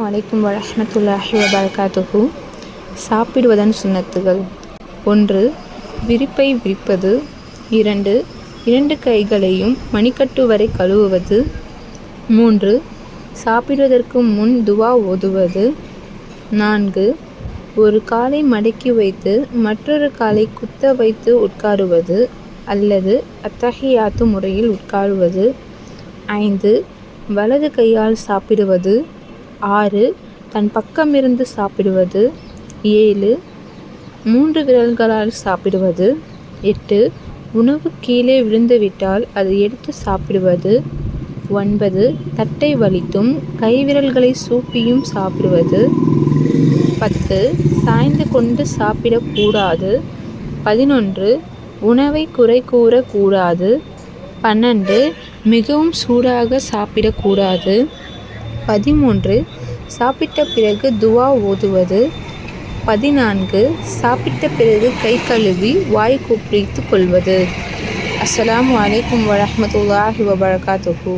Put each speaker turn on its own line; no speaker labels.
வலைக்கும் வரமத்துல்லாஹி வபரகாத்துஹு. சாப்பிடுவதன் சுண்ணத்துகள். ஒன்று விரிப்பை விரிப்பது. இரண்டு இரண்டு கைகளையும் மணிக்கட்டு வரை கழுவுவது. மூன்று சாப்பிடுவதற்கு முன் துவா ஓதுவது. நான்கு ஒரு காலை மடக்கி வைத்து மற்றொரு காலை குத்த வைத்து உட்காருவது அல்லது அத்தகையாத்து முறையில் உட்காருவது. ஐந்து வலது கையால் சாப்பிடுவது. ஆறு தன் பக்கமிருந்து சாப்பிடுவது. ஏழு மூன்று விரல்களால் சாப்பிடுவது. எட்டு உணவு கீழே விழுந்துவிட்டால் அதை எடுத்து சாப்பிடுவது. ஒன்பது தட்டை வலித்தும் கைவிரல்களை சூப்பியும் சாப்பிடுவது. பத்து சாய்ந்து கொண்டு சாப்பிடக்கூடாது பதினொன்று உணவை குறை கூறக்கூடாது பன்னெண்டு மிகவும் சூடாக சாப்பிடக்கூடாது பதிமூன்று சாப்பிட்ட பிறகு துவா ஓதுவது. பதினான்கு சாப்பிட்ட பிறகு கை கழுவி வாய் கொப்பளித்து கொள்வது. அஸ்லாம் வலைக்கம் வரமத்துல்லாஹி வபரகாத்துஹு.